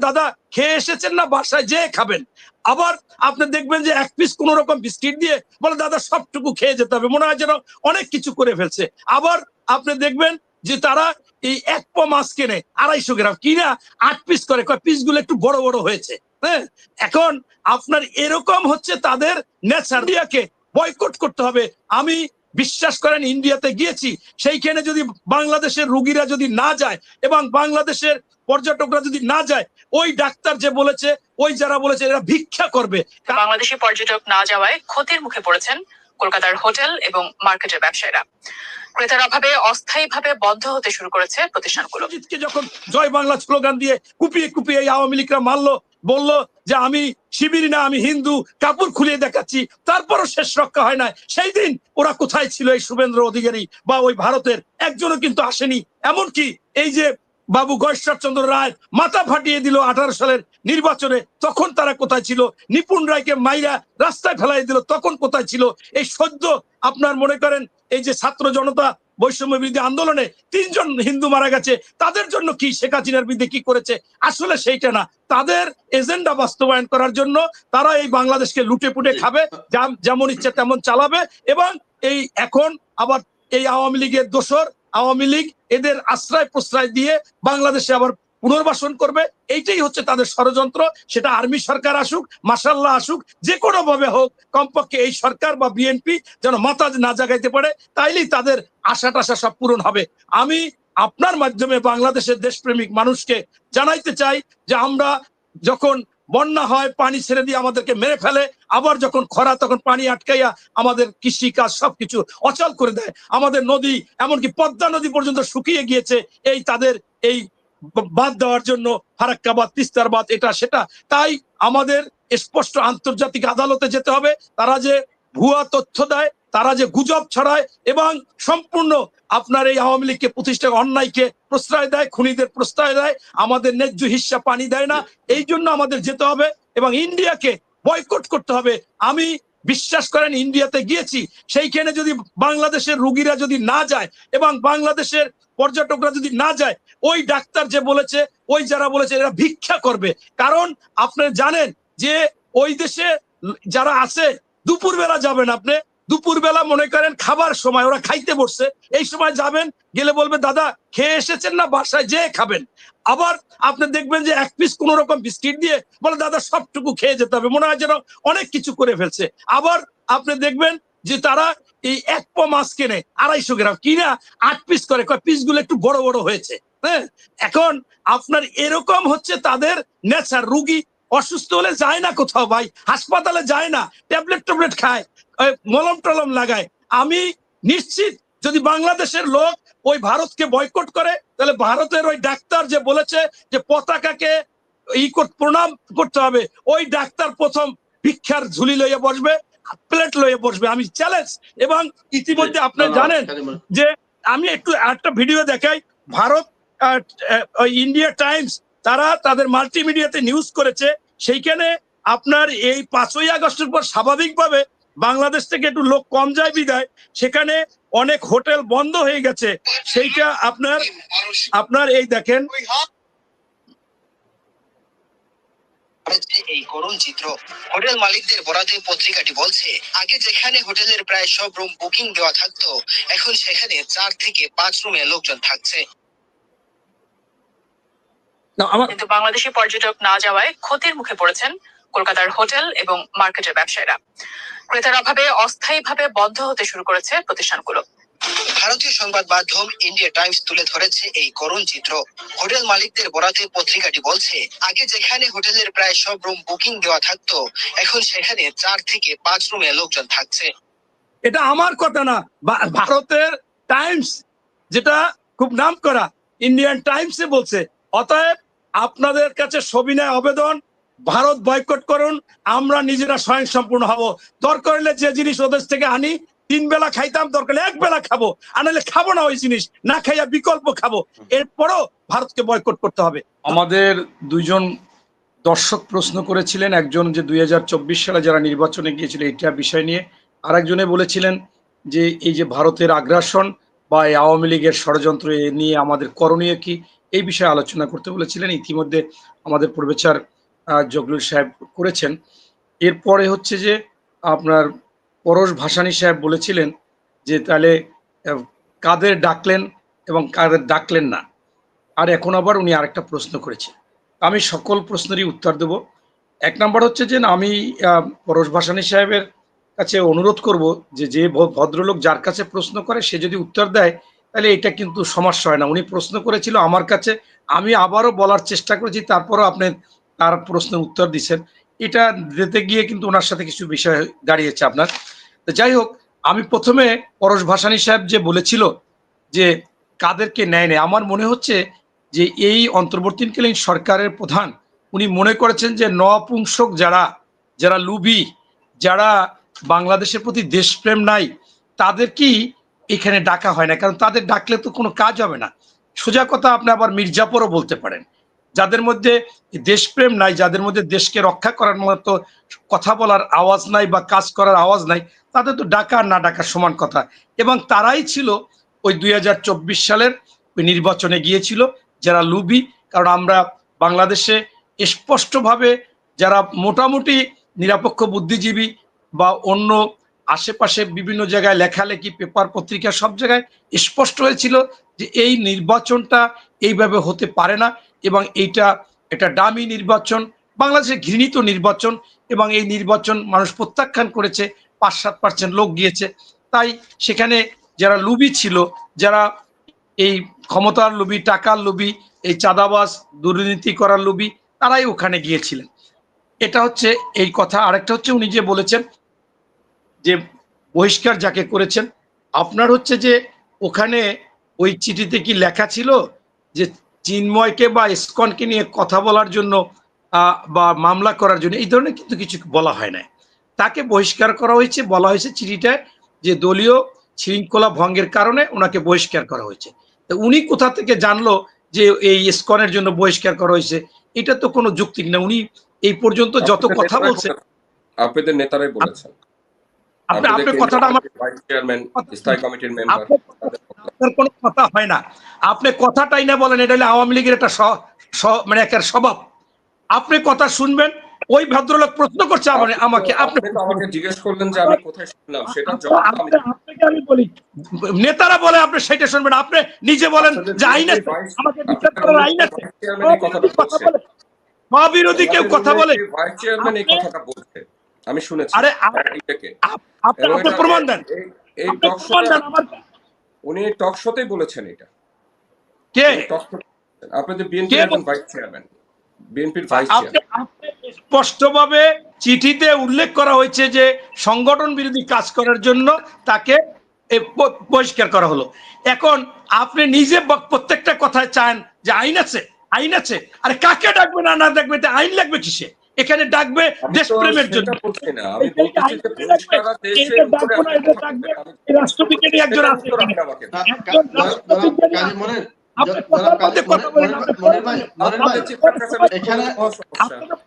দাদা, খেয়ে এসেছেন না? বাসায় যেয়ে খাবেন। আবার আপনি দেখবেন যে এক পিস কোন রকম বিস্কিট দিয়ে বলে, দাদা, সবটুকু খেয়ে যেতে হবে। মনে হয় যেন অনেক কিছু করে ফেলছে। আবার আপনি দেখবেন যে তারা এই এক প মাছ কেনে, আড়াইশো গ্রাম, কিনা আট পিস করে। কয় পিসগুলো একটু বড় বড় হয়েছে। হ্যাঁ? এখন আপনার এরকম হচ্ছে তাদের নেচার বয়কট করতে হবে। আমি বিশ্বাস করেন ইন্ডিয়াতে গিয়েছি সেইখানে যদি বাংলাদেশের রুগীরা যদি না যায় এবং বাংলাদেশের পর্যটকরা যদি না যায় ওই ডাক্তার যে বলেছে ওই যারা বলেছে এরা ভিক্ষা করবে। বাংলাদেশি পর্যটক না যাওয়ায় ক্ষতির মুখে পড়েছেন কলকাতার হোটেল এবং মার্কেটের ব্যবসায়ীরা। ক্রেতার অভাবে অস্থায়ীভাবে বন্ধ হতে শুরু করেছে প্রতিষ্ঠানগুলো। যখন জয় বাংলা স্লোগান দিয়ে কুপিয়ে কুপিয়ে এই আওয়ামী লীগরা মারলো বলল যে আমি শিবির না, আমি হিন্দু, কাপড় খুলিয়ে দেখাচ্ছি। তারপরও শেষ রক্ষা হয় না সেই দিন ওরা কোথায় ছিল এই শুভেন্দ্র অধিকারী বা ওই ভারতের? একজনও কিন্তু আসেনি। এমনকি এই যে বাবু গয়েশ্বর চন্দ্র রায় মাথা ফাটিয়ে দিল আঠারো সালের নির্বাচনে, তখন তারা কোথায় ছিল? নিপুণ রায়কে মাইরা রাস্তায় ফেলাই দিল, তখন কোথায় ছিল? এই সদ্য আপনার মনে করেন, এই যে ছাত্র জনতা বৈষম্য বিরোধী আন্দোলনে তিনজন হিন্দু মারা গেছে, তাদের জন্য কি শেখ হাসিনার বিরুদ্ধে কি করেছে? আসলে সেইটা না। তাদের এজেন্ডা বাস্তবায়ন করার জন্য তারা এই বাংলাদেশকে লুটে পুটে খাবে যেমন ইচ্ছে তেমন চালাবে এবং এই এখন আবার এই আওয়ামী লীগের দোসর আওয়ামী লীগ এদের আশ্রয় প্রশ্রয় দিয়ে বাংলাদেশে আবার পুনর্বাসন করবে, এইটাই হচ্ছে তাদের ষড়যন্ত্র। সেটা আর্মি সরকার আসুক মাসাল্লাহ আসুক, যে কোনো ভাবে হোক, কমপক্ষে এই সরকার বা বিএনপি যেন মাথা না জাগাইতে পারে, তাইলেই তাদের আশা টাশা সব পূরণ হবে। আমি আপনার মাধ্যমে বাংলাদেশের দেশপ্রেমিক মানুষকে জানাইতে চাই যে আমরা যখন বন্যা হয়, পানি ছেড়ে দিয়ে আমাদেরকে মেরে ফেলে, আবার যখন খরা, তখন পানি আটকাইয়া আমাদের কৃষি কাজ সবকিছু অচল করে দেয়। আমাদের নদী, এমনকি পদ্মা নদী পর্যন্ত শুকিয়ে গিয়েছে, এই তাদের, এই বাদ দেওয়ার জন্য ফারাক্কা বাদ তিস্তার বাদ এটা, সেটা। তাই আমাদের স্পষ্ট আন্তর্জাতিক আদালতে যেতে হবে। তারা যে ভুয়া তথ্য দেয়, তারা যে গুজব ছড়ায় এবং সম্পূর্ণ আপনার এই আওয়ামী লীগকে প্রতিষ্ঠা, অন্যায়কে প্রশ্রয় দেয়, খুনিদের প্রশ্রয় দেয়, আমাদের ন্যায্য হিস্সা পানি দেয় না। এই জন্য আমাদের যেতে হবে এবং ইন্ডিয়াকে বয়কট করতে হবে। আমি বিশ্বাস করেন, ইন্ডিয়াতে গিয়েছি, সেইখানে যদি বাংলাদেশের রুগীরা যদি না যায় এবং বাংলাদেশের পর্যটকরা যদি না যায়, ওই ডাক্তার যে বলেছে, ওই যারা বলেছে, এরা ভিক্ষা করবে। কারণ আপনি জানেন যে ওই দেশে যারা আছে, দুপুরবেলা যাবেন আপনি দুপুর বেলা মনে করেন খাবার সময়, ওরা খাইতে বসছে। এই সময় যাবেন, গেলে বলবে, দাদা, খেয়ে এসেছেন না? বাসায় যেয়ে খাবেন। আবার আপনি দেখবেন যে এক পিস কোন রকম বিস্কিট দিয়ে বলে, দাদা, সবটুকু খেয়ে যেতে হবে। মনে হয় যেন অনেক কিছু করে ফেলছে। আবার আপনি দেখবেন যে তারা এই এক প মাছ কেনে, আড়াইশো গ্রাম কিনা আট পিস করে। কয় পিসগুলো একটু বড় বড় হয়েছে। হ্যাঁ? এখন আপনার এরকম হচ্ছে তাদের নেচার রুগী অসুস্থ হলে যায় না কোথাও ভাই, হাসপাতালে যায় না, ট্যাবলেট ট্যাবলেট খায়। মলম টলম লাগায়। আমি নিশ্চিত যদি বাংলাদেশের লোক ওই ভারতকে বয়কট করে তাহলে ভারতের ওই ডাক্তার যে বলেছে যে পতাকাকে ই প্রণাম করতে হবে ওই ডাক্তার প্রথম ভিক্ষার ঝুলি লইয়ে বসবে প্লেট লইয়ে বসবে। আমি চ্যালেঞ্জ এবং ইতিমধ্যে আপনি জানেন যে আমি একটু একটা ভিডিও দেখাই। ভারত ইন্ডিয়া টাইমস তারা তাদের মাল্টিমিডিয়াতে নিউজ করেছে সেইখানে আপনার এই পাঁচই আগস্টের পর স্বাভাবিকভাবে বাংলাদেশ থেকে একটু লোক কম যায় বিদায়। সেখানে অনেক হোটেল বন্ধ হয়ে গেছে। সেইটা আপনার আপনার এই দেখেন। এই করুণ চিত্র হোটেল মালিকদের বরাতে পত্রিকাটি বলছে আগে যেখানে হোটেলের প্রায় সব রুম বুকিং দেওয়া থাকতো এখন সেখানে চার থেকে পাঁচ রুমে লোকজন থাকছে। কিন্তু বাংলাদেশি পর্যটক না যাওয়ায় ক্ষতির মুখে পড়েছেন কলকাতার হোটেল এবং মার্কেটের ব্যবসায়ীরা। ক্রেতার অভাবে অস্থায়ীভাবে বন্ধ হতে শুরু করেছে প্রতিষ্ঠানগুলো। ভারতীয় সংবাদ মাধ্যম ইন্ডিয়া টাইমস তুলে ধরেছে এই করুণ চিত্র। হোটেল মালিকদের বরাতে পত্রিকাটি বলছে আগে যেখানে হোটেলের প্রায় সব রুম বুকিং দেওয়া থাকতো এখন সেখানে চার থেকে পাঁচ রুমে লোকজন থাকছে। এটা আমার কথা না। বা- ভারতের টাইমস যেটা খুব নাম করা ইন্ডিয়ান টাইমসে বলছে। অতএব আপনাদের কাছে সবিনয় আবেদন ভারত বয়কট করুন, আমরা নিজেরা স্বয়ং সম্পূর্ণ হব। দরকার হলে যে জিনিস ওদের থেকে আনি, তিন বেলা খাইতাম, দরকার এক বেলা খাব। আনালে খাব না ওই জিনিস, না খাইয়া বিকল্প খাব। এরপরও ভারতকে বয়কট করতে হবে। আমাদের দুইজন দর্শক প্রশ্ন করেছিলেন, একজন যে দুই হাজার চব্বিশ সালে যারা নির্বাচনে গিয়েছিল এটা বিষয় নিয়ে আর একজনে বলেছিলেন যে এই যে ভারতের আগ্রাসন বা এই আওয়ামী লীগের ষড়যন্ত্র নিয়ে আমাদের করণীয় কি, এই বিষয়ে আলোচনা করতে বলেছিলেন। ইতিমধ্যে আমাদের প্রবেচার জগলুল সাহেব করেছেন। এরপরে হচ্ছে যে আপনার পরশ ভাসানী সাহেব বলেছিলেন যে, তাহলে কাদের ডাকলেন এবং কাদের ডাকলেন না? আর এখন আবার উনি আরেকটা প্রশ্ন করেছেন। আমি সকল প্রশ্নেরই উত্তর দেব। এক নম্বর হচ্ছে যে, আমি পরশ ভাসানী সাহেবের কাছে অনুরোধ করব যে যে ভদ্রলোক যার কাছে প্রশ্ন করে, সে যদি উত্তর দেয়, তাহলে এটা কিন্তু সমস্যা হয় না। উনি প্রশ্ন করেছিল আমার কাছে। আমি আবারও বলার চেষ্টা করেছি, তারপরও আপনি তার প্রশ্নের উত্তর দিচ্ছেন। এটা দিতে গিয়ে কিন্তু ওনার সাথে কিছু বিষয় দাঁড়িয়েছে আপনার। যাই হোক, আমি প্রথমে পরশ ভাসানী সাহেব যে বলেছিল যে কাদেরকে নেয় নেয়, আমার মনে হচ্ছে যে এই অন্তর্বর্তীকালীন সরকারের প্রধান, উনি মনে করেছেন যে নপুংসক যারা যারা লুবি, যারা বাংলাদেশের প্রতি দেশপ্রেম নাই, তাদেরকেই এখানে ডাকা হয় না, কারণ তাদের ডাকলে তো কোনো কাজ হবে না। সোজা কথা আপনি আবার মির্জাপুরও বলতে পারেন। যাদের মধ্যে দেশপ্রেম নাই, যাদের মধ্যে দেশকে রক্ষা করার মতো কথা বলার আওয়াজ নাই বা কাজ করার আওয়াজ নাই, তাদের তো ডাকা আর না ডাকা সমান কথা। এবং তারাই ছিল ওই দুই হাজার চব্বিশ সালের ওই নির্বাচনে গিয়েছিল যারা লুবি, কারণ আমরা বাংলাদেশে স্পষ্টভাবে যারা মোটামুটি নিরপেক্ষ বুদ্ধিজীবী বা অন্য আশেপাশে বিভিন্ন জায়গায় লেখালেখি, পেপার, পত্রিকা সব জায়গায় স্পষ্ট হয়েছিল যে এই নির্বাচনটা এইভাবে হতে পারে না। এবং এইটা একটা ডামি নির্বাচন বাংলাদেশে ঘৃণিত নির্বাচন এবং এই নির্বাচন মানুষ প্রত্যাখ্যান করেছে পাঁচ সাত পার্সেন্ট লোক গিয়েছে। তাই সেখানে যারা লুবি ছিল, যারা এই ক্ষমতার লুবি, টাকার লুবি, এই চাঁদাবাস দুর্নীতি করার লুবি, তারাই ওখানে গিয়েছিলেন। এটা হচ্ছে এই কথা। আরেকটা হচ্ছে উনি যে বলেছেন যে বহিষ্কার যাকে করেছেন, আপনার হচ্ছে যে ওখানে ওই চিঠিতে কি লেখা ছিল যে চিন্ময়কে বা ইসকনকে নিয়ে কথা বলার জন্য বা মামলা করার জন্য এই ধরনের কিন্তু কিছু বলা হয় না তাকে বহিষ্কার করা হয়েছে বলা হয়েছে চিঠিটায় যে দলীয় শৃঙ্খলা ভঙ্গের কারণে ওনাকে বহিষ্কার করা হয়েছে। তো উনি কোথা থেকে জানলো যে এই ইসকনের জন্য বহিষ্কার করা হয়েছে? এটা তো কোনো যুক্তি না। উনি এই পর্যন্ত যত কথা বলছে আপনাদের নেতারাই বলেছেন। আপনি আপনার কথাটা আমার স্থায়ী কমিটির মেম্বার আপনার আপনার কোনো কথা হয় না। আপনি কথাটাই না বলেন এটা হলে আওয়ামী লীগের একটা মানে একটা স্বভাব। আপনি কথা শুনবেন ওই ভদ্রলোক প্রশ্ন করছে আমাকে আপনি আমাকে জিজ্ঞেস করলেন যে আমি কোথায় শুনলাম সেটা জবাব আমি আপনাকে আমি বলি নেতারা বলে আপনি সেটা শুনবেন আপনি নিজে বলেন যে আইন আছে। আমাকে বিচার করার আইন আছে। কথা। বলে বিরোধী কেউ কথা বলে ভাইস চেয়ারম্যান এই কথাটা বলছে আমি শুনেছি আরে আপনি প্রমাণ দেন। এই- টক উনি টক শোতেই বলেছেন এটা। কে? আপনাদের বিএনপি ভাইস চেয়ারম্যান বিএনপির ভাইস আপনি চেয়ারম্যান স্পষ্টভাবে চিঠিতে উল্লেখ করা হয়েছে যে সংগঠন বিরোধী কাজ করার জন্য তাকে বহিষ্কার করা হলো। এখন আপনি নিজে প্রত্যেকটা কথায় চান যে আইন আছে আইন আছে। আরে কাকে ডাকবে না না ডাকবে আইন লাগবে কিসে? এখানে ডাকবে দেশপ্রেমের জন্য। রাষ্ট্রবিজ্ঞানী একজন আছে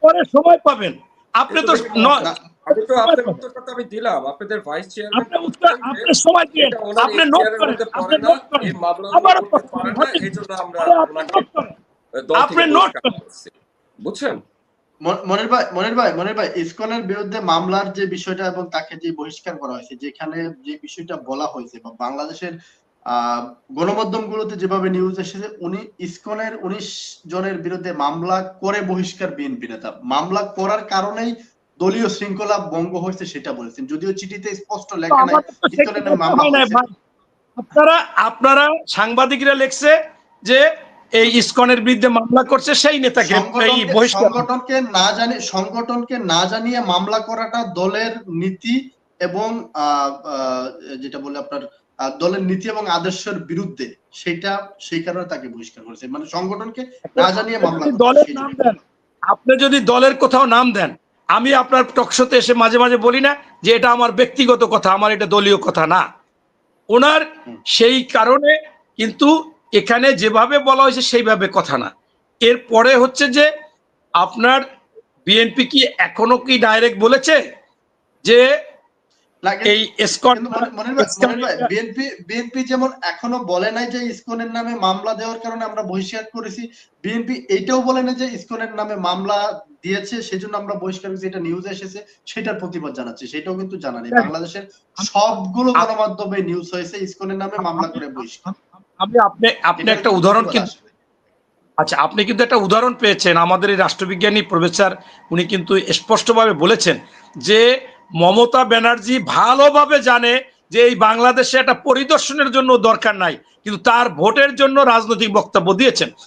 পরে- সময় পাবেন। আপনি তো ন- না, আমি তো আপনার উত্তরটা তো আমি দিলাম। আপনাদের ভাইস চেয়ারম্যান আপনি সময় দিয়ে আপনি নোট করেন। আপনি করেন। এই জন্য আমরা আপনি নোট। বুঝছেন? মনির ভাই মনির ভাই মনির ভাই ইসকনের বিরুদ্ধে মামলার যে বিষয়টা এবং তাকে যে বহিষ্কার করা হয়েছে যেখানে যে বিষয়টা বলা হয়েছে বা বাংলাদেশের গণমাধ্যমগুলোতে যেভাবে নিউজ এসেছে উনি ইসকনের উনিশ জনের বিরুদ্ধে মামলা করে বহিষ্কার বিএনপি নেতা। মামলা করার কারণেই দলীয় শৃঙ্খলা ভঙ্গ হয়েছে সেটা বলেছেন। যদিও চিঠিতে স্পষ্ট লেখা নাই ইসকনের মামলা। আপনারা আপনারা সাংবাদিকরা লেখছে যে এই ইসকনের বিরুদ্ধে মামলা করছে সেই নেতাকে এই সংগঠনকে- না জানিয়ে সংগঠনকে না জানিয়ে মামলা করাটা দলের নীতি এবং যেটা বলে আপনার দলের নীতি এবং আদর্শের বিরুদ্ধে সেটা সেই কারণে তাকে বহিষ্কার করেছে। মানে সংগঠনকে না জানিয়ে মামলা দলের নাম দেন আপনি যদি দলের কোথাও নাম দেন আমি আপনার টকশোতে এসে মাঝে মাঝে বলি না যে এটা আমার ব্যক্তিগত কথা আমার এটা দলীয় কথা না। ওনার সেই কারণে কিন্তু এখানে যেভাবে বলা হয়েছে সেইভাবে কথা না। এরপরে হচ্ছে যে আপনার বিএনপি কি এখনও কি ডাইরেক্ট বলেছে যে এই বিএনপি বিএনপি যেমন এখনও বলে নাই যে ইসকনের নামে মামলা দেওয়ার কারণে আমরা বহিষ্কার করেছি বিএনপি এটাও বলে না যে ইসকনের নামে মামলা দিয়েছে সেজন্য আমরা বহিষ্কার করেছি এটা নিউজ এসেছে সেটার প্রতিবাদ জানাচ্ছি সেটাও কিন্তু জানা নেই। বাংলাদেশের সবগুলো গণমাধ্যমে নিউজ হয়েছে ইসকনের নামে মামলা করে বহিষ্কার। আমি আপনি আপনি একটা উদাহরণ কিন্তু আচ্ছা আপনি কিন্তু একটা উদাহরণ পেয়েছেন আমাদের এই রাষ্ট্রবিজ্ঞানী প্রফেসর উনি কিন্তু স্পষ্টভাবে বলেছেন যে মমতা ব্যানার্জি ভালোভাবে জানে যে এই বাংলাদেশে একটা পরিদর্শনের জন্য দরকার নাই কিন্তু তার ভোটের জন্য রাজনৈতিক বক্তব্য দিয়েছেন।